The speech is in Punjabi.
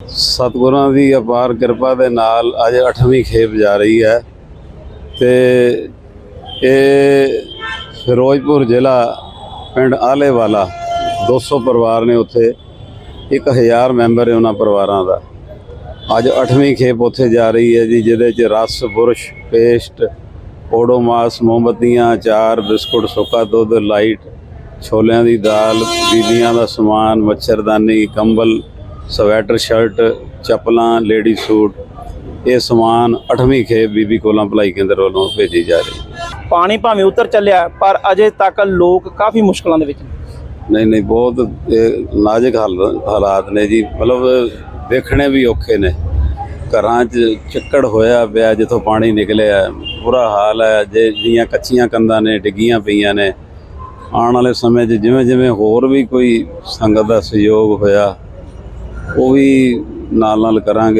ਸਤਿਗੁਰਾਂ ਦੀ ਅਪਾਰ ਕਿਰਪਾ ਦੇ ਨਾਲ ਅੱਜ 8ਵੀਂ ਖੇਪ ਜਾ ਰਹੀ ਹੈ ਤੇ ਇਹ ਫਿਰੋਜ਼ਪੁਰ ਜ਼ਿਲ੍ਹਾ ਪਿੰਡ ਆਲੇਵਾਲਾ 200 ਪਰਿਵਾਰ ਨੇ ਉੱਥੇ 1000 ਮੈਂਬਰ ਹੈ ਉਹਨਾਂ ਪਰਿਵਾਰਾਂ ਦਾ। ਅੱਜ 8ਵੀਂ ਖੇਪ ਉੱਥੇ ਜਾ ਰਹੀ ਹੈ ਜੀ, ਜਿਹਦੇ ਚ ਰਸ, ਬੁਰਸ਼, ਪੇਸਟ ਓਡੋਮਾਸ ਮੋਮਬੱਤੀਆਂ ਚਾਰ ਬਿਸਕੁਟ, ਸੁੱਕਾ ਦੁੱਧ, ਲਾਈਟ, ਛੋਲਿਆਂ ਦੀ ਦਾਲ, ਬੀਬੀਆਂ ਦਾ ਸਮਾਨ, ਮੱਛਰਦਾਨੀ, ਕੰਬਲ ਸਵੈਟਰ ਸ਼ਰਟ ਚੱਪਲਾਂ ਲੇਡੀ ਸੂਟ ਇਹ ਸਮਾਨ 8ਵੀਂ ਖੇਪ ਬੀਬੀ ਕੋਲਾਂ ਭਲਾਈ ਕੇਂਦਰ ਵੱਲੋਂ ਭੇਜੀ ਜਾ ਰਹੀ ਪਾਣੀ ਭਾਵੇਂ ਉਤਰ ਚੱਲਿਆ ਪਰ ਅਜੇ ਤੱਕ ਲੋਕ ਕਾਫੀ ਮੁਸ਼ਕਲਾਂ ਦੇ ਵਿੱਚ ਨੇ। ਨਹੀਂ ਨਹੀਂ ਬਹੁਤ ਨਾਜ਼ੁਕ ਹਾਲ- ਹਾਲਾਤ ਨੇ ਜੀ। ਮਤਲਬ ਵੇਖਣੇ ਵੀ ਔਖੇ ਨੇ। ਘਰਾਂ 'ਚ ਚੱਕੜ ਹੋਇਆ ਪਿਆ ਜਿੱਥੋਂ ਪਾਣੀ ਨਿਕਲਿਆ। ਬੁਰਾ ਹਾਲ ਹੈ ਜੇ ਜੀਆਂ ਕੱਚੀਆਂ ਕੰਧਾਂ ਨੇ ਡਿੱਗੀਆਂ ਪਈਆਂ ਨੇ। ਆਉਣ ਵਾਲੇ ਸਮੇਂ 'ਚ ਜਿਵੇਂ ਜਿਵੇਂ ਹੋਰ ਵੀ ਕੋਈ ਸੰਗਤ ਦਾ ਸਹਿਯੋਗ ਹੋਇਆ ਉਹ ਵੀ ਨਾਲ ਨਾਲ ਕਰਾਂਗੇ।